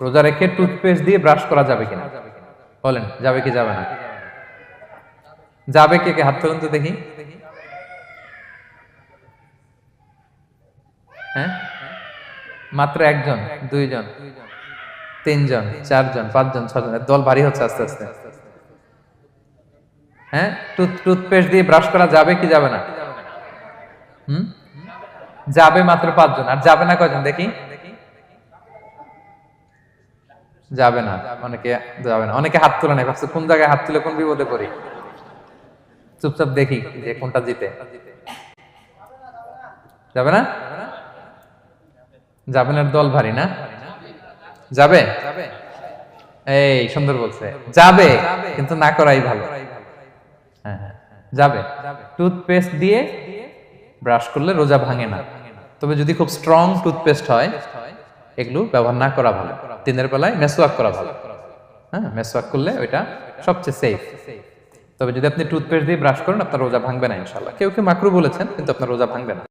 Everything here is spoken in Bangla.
রোজা রেখে টুথপেস্ট দিয়ে ব্রাশ করা যাবে কিনা? বলেন, যাবে কি যাবে না? যাবে কে কে? হাত তুলুন তো দেখি। হ্যাঁ? মাত্র একজন, দুইজন, তিনজন, চারজন, পাঁচজন, ছজন দল ভারী হচ্ছে আস্তে আস্তে। হ্যাঁ? টুথ টুথপেস্ট দিয়ে ব্রাশ করা যাবে কি যাবে না? হুম? যাবে মাত্র পাঁচজন, আর যাবে না কয়জন দেখি। যাবে না, অনেকে যাবে না। অনেকে হাত তোলে না ভাবছে কোন জায়গায় হাত তুলে কোন বিপদে পড়ি। চুপচাপ দেখি যে কোনটা জিতে। যাবে না? যাবেনের দল ভারী না? যাবে? এই, সুন্দর বলছে। যাবে, কিন্তু না করাই ভালো। হ্যাঁ হ্যাঁ যাবে। টুথপেস্ট দিয়ে ব্রাশ করলে রোজা ভাঙে না। তবে যদি খুব স্ট্রং টুথপেস্ট হয়, এগুলো ব্যবহার না করা ভালো। দিনের বেলায় মেসওয়াক করা ভালো। হ্যাঁ মেসওয়াক করলে ওইটা সবচেয়ে সেফ তবে যদি আপনি টুথপেস্ট দিয়ে ব্রাশ করেন, আপনার রোজা ভাঙবে না ইনশাল্লাহ কেউ কেউ মাকরু বলেছেন, কিন্তু আপনার রোজা ভাঙবে না।